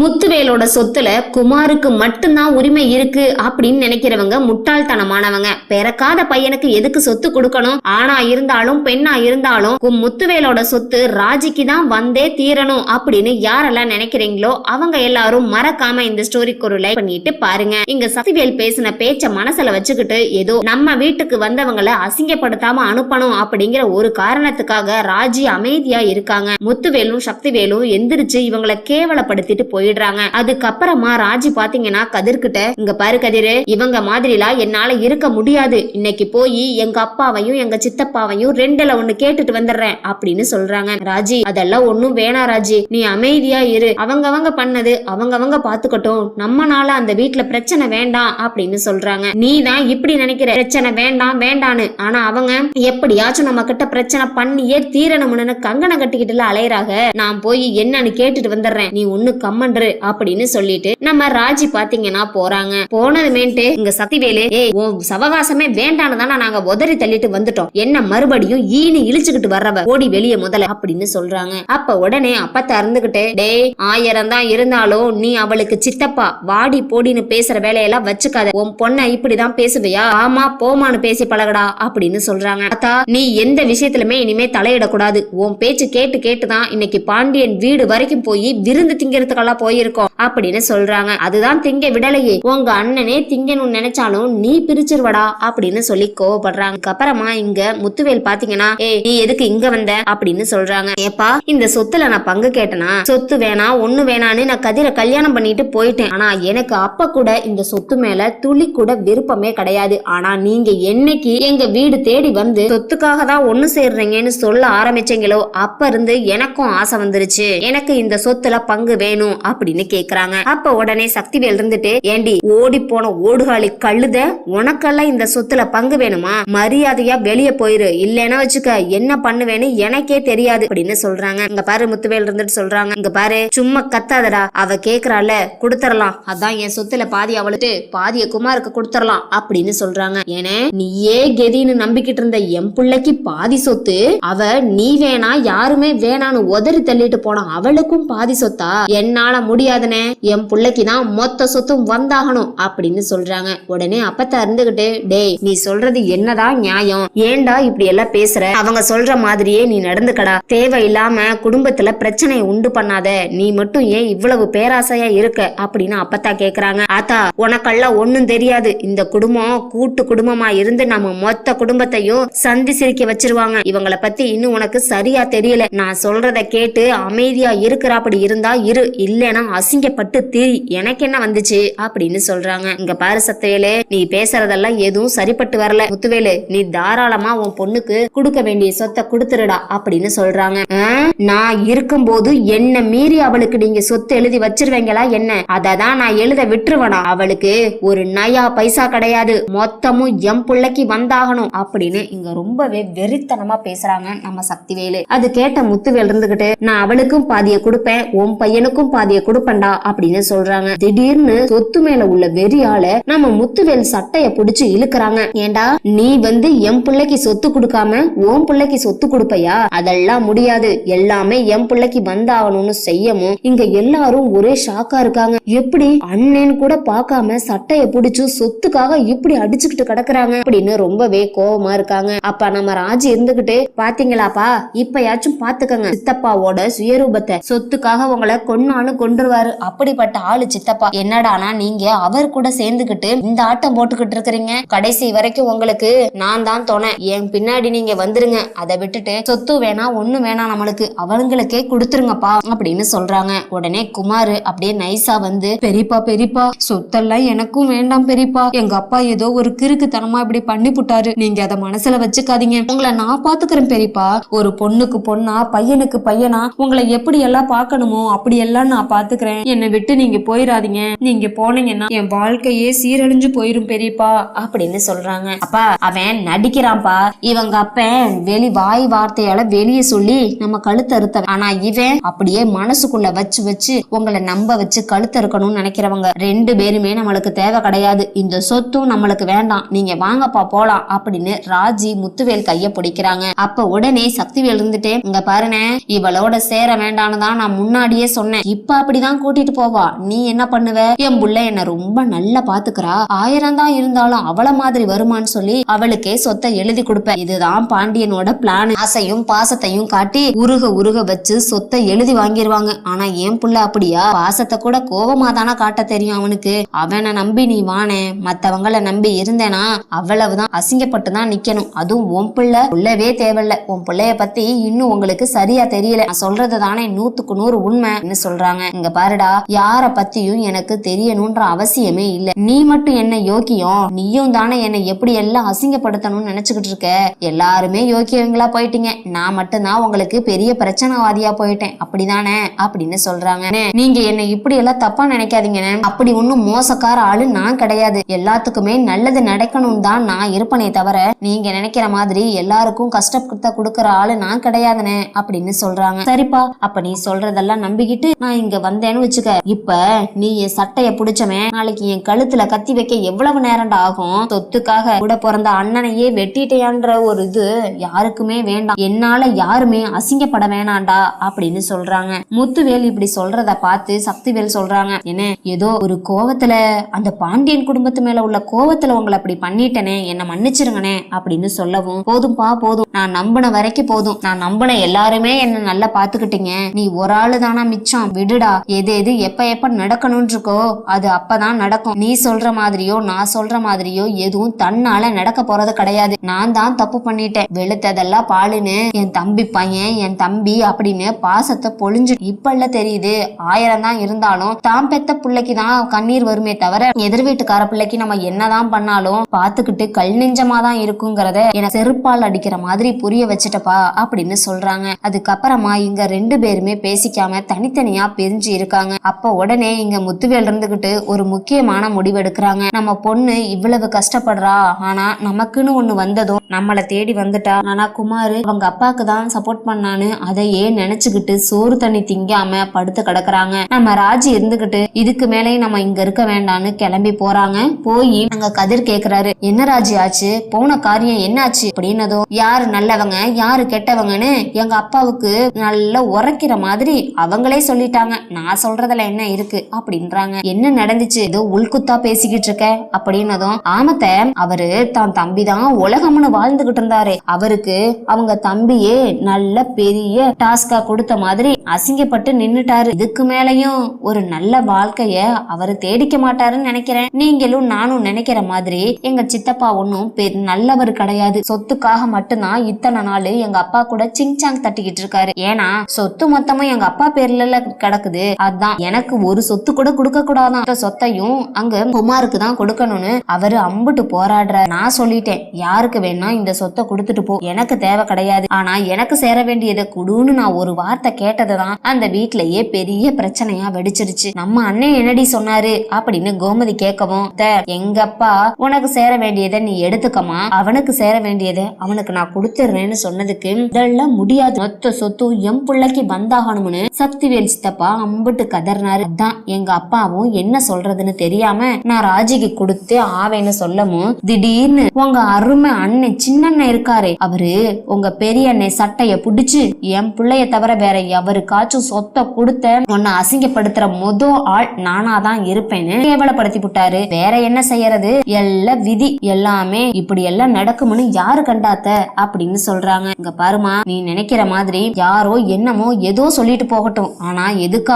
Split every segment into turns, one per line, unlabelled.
முத்துவேலோட சொத்துல குமாருக்கு மட்டும்தான் உரிமை இருக்கு அப்படின்னு நினைக்கிறவங்க முட்டாள்தனமானவங்க. பிறக்காத பையனுக்கு எதுக்கு சொத்து கொடுக்கணும்? ஆணா இருந்தாலும் பெண்ணா இருந்தாலும் முத்துவேலோட சொத்து ராஜிக்கு தான் வந்தே தீரணும் அப்படின்னு யாரெல்லாம் நினைக்கிறீங்களோ அவங்க எல்லாரும் மறக்காம இந்த ஸ்டோரிக்கு ஒரு லைக் பண்ணிட்டு பாருங்க. இங்க சக்திவேல் பேசின பேச்ச மனசுல வச்சுக்கிட்டு ஏதோ நம்ம வீட்டுக்கு வந்தவங்களை அசிங்கப்படுத்தாம அனுப்பணும் அப்படிங்கிற ஒரு காரணத்துக்காக ராஜி அமைதியா இருக்காங்க. முத்துவேலும் சக்திவேலும் எந்திரிச்சு இவங்களை கேவலப்படுத்திட்டு போயிடுறாங்க அதுக்கப்புறமா ராஜி பாத்தீங்கன்னா கதிர்கிட்ட இங்க பாரு கதிரு இவங்க மாதிரிலாம் என்னால இருக்க முடியாது. இன்னைக்கு போய் எங்க அப்பாவையும் எங்க சித்தப்பாவையும் ரெண்டுல ஒண்ணு கேட்டுட்டு வந்துடுறேன் அப்படின்னு சொல்றாங்க. ராஜி அதெல்லாம் ஒண்ணும் வேணாம் ராஜி. நீ அமைதியா இரு. அவங்கவங்க பண்ணது அவங்கவங்க பாத்துக்கட்டும். நம்மனால அந்த வீட்டுல பிரச்சனை வேண்டாம் அப்படின்னு சொல்றாங்க. நீ தான் இப்படி நினைக்கிற. பிரச்சனை வேண்டாம் வேண்டான்னு. ஆனா அவங்க எப்படியாச்சும் நம்ம கிட்ட பிரச்சனை பண்ணியே தீரணும்னு கங்கணம் கட்டிக்கிட்டுல அலையறாக நான் போய் என்னன்னு கேட்டுட்டு வந்துடுறேன். நீ ஒண்ணு கம்மன் கம்மன்று அப்படின்னு சொல்லிட்டு நம்ம ராஜி பாத்தீங்கன்னா போறாங்க. போனதுமேட்டு இங்க சக்திவேலு ஏய் சவகாசமே வேண்டான்னு தானே நாங்க உதறி தள்ளிட்டு வந்துட்டோம். என்ன மறுபடியும் ஈனு இழிச்சுக்கிட்டு வர்றவ ஓடி வெளிய முதல்ல அப்படின்னு சொல்றாங்க. அப்ப உடனே அப்பத்த இருந்துகிட்டு டேய் ஆயிரம் தான் இருந்தாலும் நீ அவளுக்கு சித்தப்பா. வாடி போடின்னு பேசுற வேலையெல்லாம் வச்சுக்காத. உன் பொண்ண இப்படிதான் பேசுவியா? ஆமா போமான்னு பேசி பழகடா அப்படின்னு சொல்றாங்க. அத்தா நீ எந்த விஷயத்திலுமே இனிமே தலையிடக்கூடாது. உன் பேச்சு கேட்டு கேட்டுதான் இன்னைக்கு பாண்டியன் வீடு வரைக்கும் போய் விருந்து திங்கிறதுக்கெல்லாம் போயிருக்கோம் அப்படின்னு சொல்றாங்க. அதுதான் திங்க விடலையே. உங்க அண்ணனே திங்கணும்னு நினைச்சாலும் நீ பிரிச்சிருவடா அப்படின்னு சொல்லி கோவப்படுறாங்க. அப்புறமா இங்க முத்துவேல் பாத்தீங்கன்னா ஏ நீ எதுக்கு இங்க வந்த? அப்படின்னு சொல்றாங்க. ஏப்பா இந்த சொத்துல நான் பங்கு கேட்டனா? சொத்து வேணாம் ஒண்ணு வேணான்னு நான் கதிரை கல்யாணம் பண்ணிட்டு போயிட்டேன். ஆனா எனக்கு அப்ப கூட இந்த சொத்து மேல துளி கூட விருப்பமே கிடையாது. ஆனா நீங்க என்னைக்கு எங்க வீடு தேடி வந்து சொத்துக்காக தான் ஒண்ணு சேர்றீங்கன்னு சொல்ல ஆரம்பிச்சீங்களோ அப்ப இருந்து எனக்கும் ஆசை வந்துருச்சு. எனக்கு இந்த சொத்துல பங்கு வேணும் அப்படின்னு கேக்குறாங்க. அப்ப உடனே சக்திவேல் இருந்துட்டு ஏண்டி ஓடி போன ஓடுகாலி கழுத உனக்கெல்லாம் இந்த சொத்துல பங்கு வேணுமா? மரியாதையா வெளிய போயிரு. இல்லைன்னா வச்சுக்க என்ன பண்ணுவேன்னு எனக்கே தெரியாது. அப்படின்னு சொல்றாங்க. இங்க பாரு முத்துவேல் இருந்துட்டு சொல்றாங்க. இங்க பாரு சும்மா கத்தாதடா. அவ கேக்குறால கொடுத்துடலாம் அதான் என் சொத்துல பாதி அவளுக்கு பாதிய குமாருக்கு கொடுத்துடலாம் அப்படின்னு சொல்றாங்க. ஏன்னா நீயே கெதின்னு நம்பிக்கிட்டு இருந்த என் பிள்ளைக்கு பாதி சொத்து அவ நீ வேணா யாருமே வேணான்னு உதறி தள்ளிட்டு போனா அவளுக்கும் பாதி சொத்தா? என்னால முடியாதுனே என் பிள்ளைக்கு தான் மொத்த சொத்தும் வந்தாகணும் அப்படின்னு சொல்றாங்க. உடனே அப்பத்த இருந்துகிட்டு டேய் நீ சொல்றது என்னதான் நியாயம்? ஏன்டா இப்படி எல்லாம் பேசுற? அவங்க சொல்ற மாதிரியே நீ நடந்துக்கடா. தேவையில்லாம குடும்பத்துல பிரச்சனையை உண்டு பண்ணாத. நீ மட்டும் ஏன் இவ்வளவு பேராசையா இருக்க? அப்படின்னு அப்பத்தா கேக்குறாங்க. ஆத்தா உனக்கெல்லாம் ஒண்ணும் தெரியாது. இந்த குடும்பம் கூட்டு குடும்பமா இருந்து நம்ம மொத்த குடும்பத்தையும் சந்தி சிரிக்க வச்சிருவாங்க. இவங்கள பத்தி இன்னும் உனக்கு சரியா தெரியல. நான் சொல்றத கேட்டு அமைதியா இருக்கிறாப்படி இருந்தா இரு. இல்லைன்னா அசிங்கப்பட்டு திரி எனக்கு என்ன வந்துச்சு? அப்படின்னு சொல்றாங்க. இங்க பாரு சத்தவேலு நீ பேசுறதெல்லாம் எதுவும் சரிப்பட்டு வரல. முத்துவேலு நீ தாராளமா உன் பொண்ணுக்கு கொடுக்க வேண்டிய சொத்தை கொடுத்துருடா அப்படின்னு சொல்றாங்க. நான் நான் இருக்கும்போது என்ன மீறி அவளுக்கு நீங்க சொத்து எழுதி வச்சிருவீங்களா என்ன? அததான் நான் எழுத விட்டுருவனா. அவளுக்கு ஒரு நயா பைசா கிடையாது. மொத்தமும் எம் பிள்ளைக்கு வந்தாகணும் அப்படின்னு இங்க ரொம்பவே வெறித்தனமா பேசுறாங்க நம்ம சக்திவேலு. அது கேட்ட முத்துவேல் இருந்துகிட்டு நான் அவளுக்கும் பாதிய கொடுப்பேன் உன் பையனுக்கும் பாதிய கொடுப்பேன்டா அப்படின்னு சொல்றாங்க. திடீர்னு சொத்து மேல உள்ள வெறியால நம்ம முத்துவேல் சட்டைய புடிச்சு இழுக்கிறாங்க. ஏண்டா நீ வந்து என் பிள்ளைக்கு சொத்து கொடுக்காம உன் பிள்ளைக்கு சொத்து கொடுப்பையா? அதெல்லாம் முடியாது. எல்லாமே என் பிள்ளைக்கு வந்தாகணும்னு செய்யவும் இங்க எல்லாரும் ஒரே ஷாக்கா இருக்காங்க. எப்படி அண்ணன் கூட பாக்காம சட்டைய புடிச்சு சொத்துக்காக இப்படி அடிச்சுக்கிட்டு கிடக்குறாங்க அப்படின்னு ரொம்பவே கோபமா இருக்காங்க. அப்ப நம்ம ராஜ் இருந்துகிட்டு பாத்தீங்களாப்பா? இப்பயாச்சும் பாத்துக்கங்க. சித்தப்பாவோட சுயரூபத்தை சொத்துக்காக உங்களை கொன்னாலும் கொன்றுவாரு. அப்படிப்பட்ட ஆளு சித்தப்பா. என்னடானா நீங்க? அவர் கூட சேர்ந்துகிட்டு இந்த ஆட்டம் போட்டுக்கிட்டு இருக்கிறீங்க. கடைசி வரைக்கும் உங்களுக்கு நான் தான் தோணை. என் பின்னாடி நீங்க வந்துருங்க. அதை விட்டுட்டு சொத்து வேணாம் ஒண்ணு வேணாம் நம்மளுக்கு. அவங்களுக்கே கொடுத்துருங்கப்பா அப்படின்னு சொல்றாங்க. உடனே குமார் அப்படியே நைஸா வந்து பெரியப்பா பெரியப்பா சொத்தெல்லாம் எனக்கும் வேண்டாம் பெரியப்பா. எங்க அப்பா ஏதோ ஒரு கிறுக்குத்தனமா இப்படி பண்ணி புட்டாரு. நீங்க அதை மனசுல வச்சுக்காதீங்க. உங்களை நான் பாத்துக்கிறேன் பெரியப்பா. ஒரு பொண்ணுக்கு பொண்ணா பையனுக்கு பையனா உங்களை எப்படி எல்லாம் பார்க்கணுமோ அப்படி எல்லாம் நான் பாத்துக்கிறேன். என்னை விட்டு நீங்க போயிடாதீங்க நீங்க போனீங்கன்னா என் வாழ்க்கையே சீரழிஞ்சு போயிரும் பெரியப்பா அப்படின்னு சொல்றாங்க. அப்பா அவன் நடிக்கிறான்ப்பா. இவங்க அப்பன் வெளி வாய் வார்த்தையால வெளியே சொல்லி நம்ம கழுத்து ஆனா இவன் அப்படியே மனசுக்குள்ள வச்சு வச்சு உங்களை நம்ப வச்சு கழுத்து அறுக்கணும்னு நினைக்கிறவங்க ரெண்டு பேருமே நம்மளுக்கு தேவை கிடையாது. இந்த சொத்தும் நம்மளுக்கு வேண்டாம். நீங்க வாங்கப்பா போலாம் அப்படின்னு ராஜி முத்துவேல் கைய பிடிக்கிறாங்க. அப்ப உடனே சக்திவேல் இருந்துட்டு இங்க பாருனே இவளோட சேர வேண்டான்னு தான் நான் முன்னாடியே சொன்னேன். இப்ப அப்படிதான் கூட்டிட்டு போவா. நீ என்ன பண்ணுவ? என் புள்ள என்ன ரொம்ப நல்லா பாத்துக்கிறா. ஆயிரம் தான் இருந்தாலும் அவள மாதிரி வருமான்னு சொல்லி அவளுக்கே சொத்தை எழுதி கொடுப்ப. இதுதான் பாண்டியனோட பிளான் ஆசையும் பாசத்தையும் காட்டி உருக உருக வச்சு சொத்தை எழுதி வாங்கிருவாங்க. ஆனா என் புள்ள அப்படியா? பாசத்தை கூட கோபமா தானே காட்ட தெரியும் அவனுக்கு. அவனை நம்பி நீ வானே. மத்தவங்கள நம்பி இருந்தேனா அவ்வளவுதான் அசிங்கப்பட்டு தான் நிக்கணும். அதுவும் உன் பிள்ளை. உள்ளவே தேவையில்ல. உன் பிள்ளைய பத்தி இன்னும் உங்களுக்கு சரியா தெரியல. நான் சொல்றது தானே நூத்துக்கு நூறு உண்மைன்னு சொல்றாங்க? இங்க பாருடா யார பத்தியும் எனக்கு தெரியணும்ன்ற அவசியமே இல்ல. நீ மட்டும் என்ன யோக்கியம் நீயும் தானே என்னை எப்படி எல்லாம் அசிங்கப்படுத்தணும்னு நினைச்சுக்கிட்டு இருக்க? எல்லாருமே யோக்கியவங்களா போயிட்டீங்க. நான் மட்டும்தான் உங்களுக்கு பெரிய பிரச்சனைவாதியா போயிட்டேன். அப்படிதானே? அப்படின்னு சொல்றாங்க. நீங்க என்னை இப்படி எல்லாம் தப்பா நினைக்காதீங்கன்னு அப்படி ஒன்னும் மோசக்கார ஆளு நான் கிடையாது. எல்லாத்துக்குமே நல்லது நடக்கணும் தான் நான் இருப்பனே தவிர நீங்க நினைக்கிற மாதிரி எல்லாருக்கும் கஷ்டத்தை கொடுக்கற ஆளு நான் கிடையாதுனே அப்படின்னு சொல்றாங்க. சரிப்பா அப்ப நீ சொல்றதெல்லாம் நம்பிக்கிட்டு நான் இங்க வந்தேன்னு வச்சுக்க. இப்ப நீ என் சட்டைய புடிச்சவன். நாளைக்கு என் கழுத்துல கத்தி வைக்க எவ்வளவு நேரம்டா ஆகும்? சொத்துக்காக கூட பிறந்த அண்ணனையே வெட்டிட்டேன்ற ஒரு இது யாருக்குமே வேண்டாம். என்னால யாருமே அசிங்கப்பட வேணாம்டா அப்படின்னு சொல்றாங்க. முத்துவேல் இப்படி சொல்றத பார்த்து சக்திவேல் சொல்றாங்க என்ன ஏதோ ஒரு கோவத்துல அந்த பாண்டியன் குடும்பத்து மேல உள்ள கோவத்துல உங்களை அப்படி பண்ணிட்டேனே என்ன மன்னிச்சிருங்கனே அப்படின்னு சொல்லவும் போதும்பா போதும். நான் நம்பின வரைக்கும் போதும். நான் நம்பின எல்லாருமே என்ன நல்லா பாத்துக்கிட்டீங்க நீ ஒரு ஆளு தானா மிச்சம்? விடுடா. எது எது எப்ப எப்ப நடக்கணும்னு இருக்கோ அது அப்பதான் நடக்கும். நீ சொல்ற மாதிரியோ நான் சொல்ற மாதிரியோ எதுவும் தன்னால நடக்க போறது கிடையாது. நான் தான் தப்பு பண்ணிட்டேன். வெளுத்ததெல்லாம் பாலுன்னு என் தம்பி பையன் என் தம்பி அப்படின்னு பாசத்தை பொழிஞ்சு இப்ப தெரியுது. ஆயிரம் தான் இருந்தாலும் தான் பெத்த பிள்ளைக்கு தான் கண்ணீர் வருமே தவிர எதிர் வீட்டுக்கார பிள்ளைக்கு நம்ம என்னதான் பண்ணாலும் பாத்துக்கிட்டு கல் நெஞ்சமா தான் இருக்குங்கிறத என செருப்பால் அடிக்கிற மாதிரி புரிய வச்சுட்டப்பா அப்படின்னு சொல்றாங்க. அதுக்கப்புறமா இங்க ரெண்டு பேருமே பேசிக்காம தனித்தனியா பிரிஞ்சு இருக்காங்க. அப்ப உடனே இங்க முத்துவேல் இருந்துகிட்டு ஒரு முக்கியமான முடிவு எடுக்கிறாங்க. நம்ம பொண்ணு இவ்வளவு கஷ்டப்படுறா. ஆனா நமக்குன்னு ஒண்ணு வந்ததும் நம்மள தேடி வந்துட்டா. ஆனா குமார் அவங்க அப்பாக்கு தான் சப்போர்ட் பண்ணான்னு அதையே நினைச்சுக்கிட்டு சோறு தண்ணி திங்காம படுத்து கிடக்குறாங்க. நம்ம ராஜி இருந்துகிட்டு இதுக்கு மேலேயும் நம்ம இங்க இருக்க வேண்டாம்னு கிளம்பி போறாங்க. போய் அங்க கதிர் கேக்குறாரு. என்ன ராஜி ஆச்சு? போன காரியம் என்னாச்சு? அப்படின்னதும் யாரு நல்லவங்க? யாரு கெட்டவங்கன்னு எங்க அப்பாவுக்கு நல்லா உரைக்கிற மாதிரி அவங்களே சொல்லிட்டாங்க. நான் சொல்றதுல என்ன இருக்கு அப்படின்றாங்க. என்ன நடந்துச்சு? ஏதோ உள்குத்தா பேசிக்கிட்டு இருக்க அப்படின்னதும் ஆமத்த அவரு தான் தம்பி தான் உலகம்னு வாழ்ந்துகிட்டு இருந்தாரு. அவருக்கு அவங்க தம்பியே நல்ல பெரிய டாஸ்கா கொடுத்த மாதிரி அசிங்கப்பட்டு நின்னுட்டாரு. இதுக்கு மேலயும் ஒரு நல்ல வாழ்க்கைய அவரு தேடிக்க மாட்டாருன்னு நினைக்கிறேன். நீங்களும் நானும் நினைக்கிற மாதிரி எங்க சித்தப்பா ஒன்னும் நல்லவர் கிடையாது. சொத்துக்காக மட்டும்தான் இத்தனை நாள் எங்க அப்பா கூட சிங்சாங் தட்டிக்கிட்டு இருக்காரு. ஏன்னா சொத்து மொத்தமும் எங்க அப்பா பேர்ல கிடக்குது. அதான் எனக்கு ஒரு சொத்து கூட கொடுக்க கூடாதான். சொத்தையும் அங்க குமாருக்கு தான் கொடுக்கணும்னு அவரு அம்புட்டு போராடுற நான் சொல்லிட்டேன் யாருக்கு வேணா இந்த சொத்தை கொடுத்துட்டு போ. எனக்கு தேவை கிடையாது. ஆனா எனக்கு சேர வேண்டியதை குடுன்னு நான் ஒரு வார்த்தை கேட்டதுதான் அந்த வீட்லயே பெரிய பிரச்சனையா வெடிச்சிருச்சு. நம்ம அண்ணன் என்னடி சொன்னாரு? அப்படின்னு கோமதி கேட்கவும் எங்கப்பா எங்க அப்பா உனக்கு சேர வேண்டியதை நீ எடுத்துக்கமா அவனுக்கு சேர வேண்டியதை அவனுக்கு நான் கொடுத்துடுறேன்னு சொன்னதுக்கு இதெல்லாம் முடியாது. மொத்த சொத்தும் என் பிள்ளைக்கு வந்தாகணும்னு சக்திவேல் சித்தப்பா அம்புட்டு கதறினாரு. அதான் எங்க அப்பாவும் என்ன சொல்றதுன்னு தெரியாம நான் ராஜிக்கு கொடுத்து ஆவேன்னு சொல்லவும் திடீர்னு உங்க அருமை அண்ணன் சின்னண்ணன் இருக்காரு அவரு உங்க பெரிய அண்ணன் சட்டைய புடிச்சு என் பிள்ளைய தவிர வேற எவருக்காச்சும் சொத்தை கொடுத்த உன்னை அசிங்கப்படுத்துற முத ஆள் நானாதான் இருப்பேன்னு கேவலப்படுத்தி விட்டாரு வேற என்ன செய்யறது? எல்லாம் விதி எல்லாமே இப்படி எல்லாம் நடக்கும்னு யாரு கண்டாத்த? அப்படின்னு சொல்றாங்க. இங்க பாருமா நீ நினைக்கிற மாதிரி யாரோ என்னமோ ஏதோ சொல்லிட்டு போகட்டும். ஆனா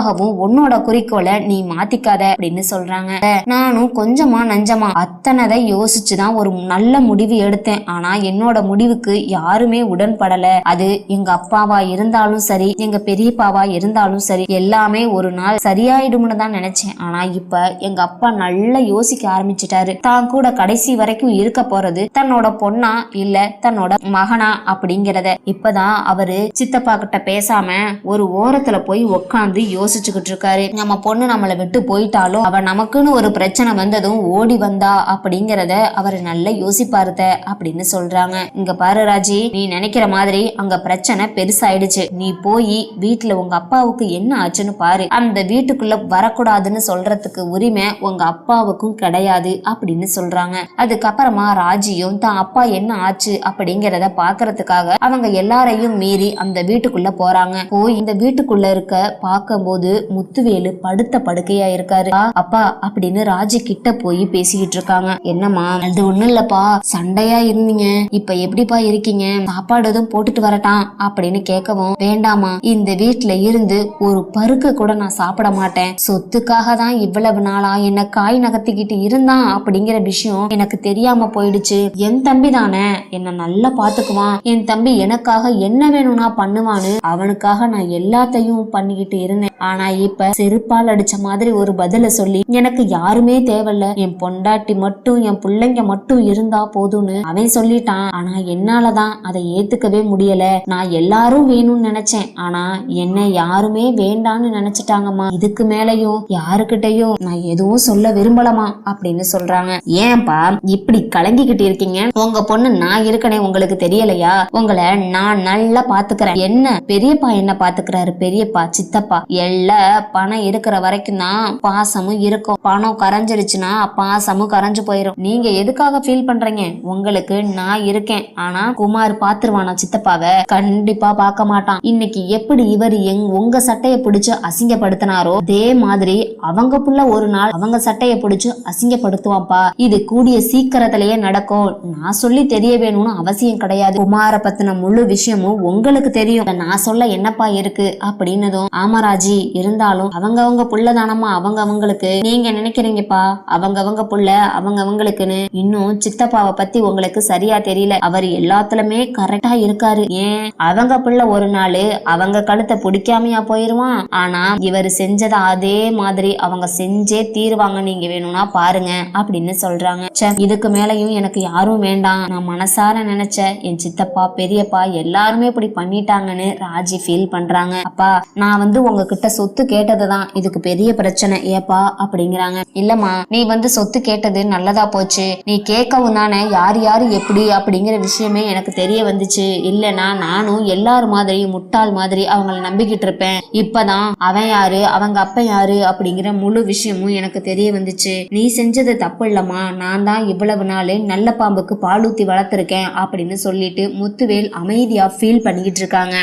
எதுக்காகவும் உன்னோட குறிக்கோளை நீ மாத்திக்காத அப்படின்னு சொல்றாங்க. நானும் கொஞ்சமா நஞ்சமா அத்தனைதை யோசிச்சுதான் ஒரு நல்ல முடிவு எடுத்தேன். ஆனா என்னோட முடிவுக்கு யாருமே உடன்படல. அது எங்க அப்பாவா இருந்தாலும் சரி எங்க பெரியப்பாவா இருந்தாலும் சரி எல்லாமே ஒரு நாள் சரியாயிடும்னு தான் நினைச்சேன். ஆனா இப்ப எங்க அப்பா நல்லா யோசிக்க ஆரம்பிச்சிட்டாரு. தான் கூட கடைசி வரைக்கும் இருக்க போறது தன்னோட பொண்ணா இல்ல தன்னோட மகனா அப்படிங்கறத. இப்பதான் அவரு சித்தப்பா கிட்ட பேசாம ஒரு ஓரத்துல போய் உட்காந்து யோசிச்சுக்கிட்டு இருக்காரு நம்ம பொண்ணு நம்மளை விட்டு போயிட்டாலும் அவ நமக்குன்னு ஒரு பிரச்சனை வந்ததும் ஓடி வந்தா அப்படிங்கறத அவர் நல்லா யோசிப்பாருத அப்படின்னு சொல்றாங்க. இங்க பாரு ராஜி நீ நினைக்கிற மாதிரி அங்க பிரச்சனை பெருசாயிடுச்சு. நீ போய் வீட்டுல உங்க அப்பாவுக்கு என்ன ஆச்சுன்னு பாரு. அந்த வீட்டுக்குள்ள வரக்கூடாதுன்னு சொல்றதுக்கு உரிமை உங்க அப்பாவுக்கும் கிடையாது அப்படின்னு சொல்றாங்க. அதுக்கப்புறமா ராஜியும் தான் அப்பா என்ன ஆச்சு? அப்படிங்கறத பாக்குறதுக்காக அவங்க எல்லாரையும் மீறி அந்த வீட்டுக்குள்ள போறாங்க. போய் இந்த வீட்டுக்குள்ள இருக்க பார்க்கும்போது போது முத்துவேலு படுத்த படுக்கையா இருக்காரு. அப்பா அப்படின்னு ராஜி கிட்ட போய் பேசிக்கிட்டு இருக்காங்க. என்னம்மா அது ஒண்ணும் இல்லப்பா. சண்டையா இருந்தீங்க. இப்ப எப்படிப்பா இருக்கீங்க? சாப்பாடு எதுவும் போட்டுட்டு வரட்டான் அப்படின்னு கேட்கவும் வேண்டாமா இந்த வீட்டுல இருந்து ஒரு பருக்கு கூட நான் சாப்பிட மாட்டேன். சொத்துக்காக தான் இவ்வளவு நாளா என்ன காய் நகர்த்திக்கிட்டு இருந்தான் அப்படிங்கிற விஷயம் எனக்கு தெரியாம போயிடுச்சு. என் தம்பி தானே. என்ன நல்லா பாத்துக்குவான். என் தம்பி எனக்காக என்ன வேணும்னா பண்ணுவான்னு அவனுக்காக நான் எல்லாத்தையும் பண்ணிக்கிட்டு இருந்தேன். ஆனா இப்ப செருப்பால் அடிச்ச மாதிரி ஒரு பதில சொல்லி எனக்கு யாருமே தேவையில்ல. என் பொண்டாட்டி மட்டும் என் பிள்ளைங்க மட்டும் இருந்தா போதும்னு அவன் சொல்லிட்டான். ஆனா என்னாலதான் அதை ஏத்துக்கவே முடியல. நான் எல்லாரும் வேணும்னு நினைச்சேன். ஆனா என்ன யாருமே வேண்டான்னு நினைச்சிட்டாங்கம்மா. இதுக்கு மேலையும் யாருக்கிட்டையும் நான் எதுவும் சொல்ல விரும்பலமா அப்படின்னு சொல்றாங்க. ஏன்பா இப்படி கலங்கிக்கிட்டு இருக்கீங்க? உங்க பொண்ணு நான் இருக்கனே உங்களுக்கு தெரியலையா? உங்களை நான் நல்லா பாத்துக்கிறேன். என்ன? பெரியப்பா என்ன பாத்துக்கிறாரு? பெரியப்பா சித்தப்பா மெல்ல பணம் இருக்கிற வரைக்கும் தான் பாசமும் இருக்கும். பணம் கரைஞ்சிருச்சுன்னா பாசமும் கரைஞ்சு போயிடும் நீங்க எதுக்காக ஃபீல் பண்றீங்க? உங்களுக்கு நான் இருக்கேன். ஆனா குமார் பாத்துருவானா சித்தப்பாவை? கண்டிப்பா பார்க்க மாட்டான். இன்னைக்கு எப்படி இவர் எங் உங்க சட்டைய பிடிச்சு அசிங்கப்படுத்தினாரோ அதே மாதிரி அவங்க புள்ள ஒரு நாள் அவங்க சட்டைய பிடிச்சு அசிங்கப்படுத்துவான்ப்பா இது கூடிய சீக்கிரத்திலேயே நடக்கும். நான் சொல்லி தெரிய வேணும்னு அவசியம் கிடையாது. குமார பத்தின முழு விஷயமும் உங்களுக்கு தெரியும். நான் சொல்ல என்னப்பா இருக்கு? அப்படின்னதும் ஆமராஜி இருந்தாலும் அவங்க அவங்க புள்ள தானமா அவங்க அவங்களுக்கு நீங்க நினைக்கிறீங்கப்பா அவங்க அவங்க புள்ள அவங்க அவங்களுக்குன்னு இன்னும் சித்தப்பாவை பத்தி உங்களுக்கு சரியா தெரியல. அவர் எல்லாத்துலயுமே கரெக்டா இருக்காரு. ஏன்? அவங்க புள்ள ஒரு நாள் அவங்க கழுத்தை பிடிக்காமையா போயிருவான். ஆனா இவர் செஞ்சத அதே மாதிரி அவங்க செஞ்சே தீருவாங்க. நீங்க வேணும்னா பாருங்க அப்படின்னு சொல்றாங்க. ச்சே, இதுக்கு மேலயும் எனக்கு யாரும் வேண்டாம். நான் மனசார நினைச்ச என் சித்தப்பா பெரியப்பா எல்லாருமே இப்படி பண்ணிட்டாங்கன்னு ராஜி ஃபீல் பண்றாங்க. அப்பா நான் வந்து உங்ககிட்ட சொத்து கேட்டதுதான். இதுக்கு பெரிய பிரச்சனை. ஏப்பா அப்படிங்கிறாங்க. இல்லம்மா நீ வந்து சொத்து கேட்டது நல்லதா போச்சு. நீ கேட்கவும் தானே யார் யார் எப்படி அப்படிங்கிற விஷயமே எனக்கு தெரிய வந்துச்சு. இல்லனா நானும் எல்லார் மாதிரி முட்டாள் மாதிரி அவங்கள நம்பிக்கிட்டு இருப்பேன். இப்பதான் அவன் யாரு அவங்க அப்ப யாரு அப்படிங்கிற முழு விஷயமும் எனக்கு தெரிய வந்துச்சு. நீ செஞ்சது தப்பு இல்லம்மா. நான் தான் இவ்வளவு நாள் நல்ல பாம்புக்கு பாலூத்தி வளர்த்துருக்கேன் அப்படின்னு சொல்லிட்டு முத்துவேல் அமைதியா ஃபீல் பண்ணிக்கிட்டு இருக்காங்க.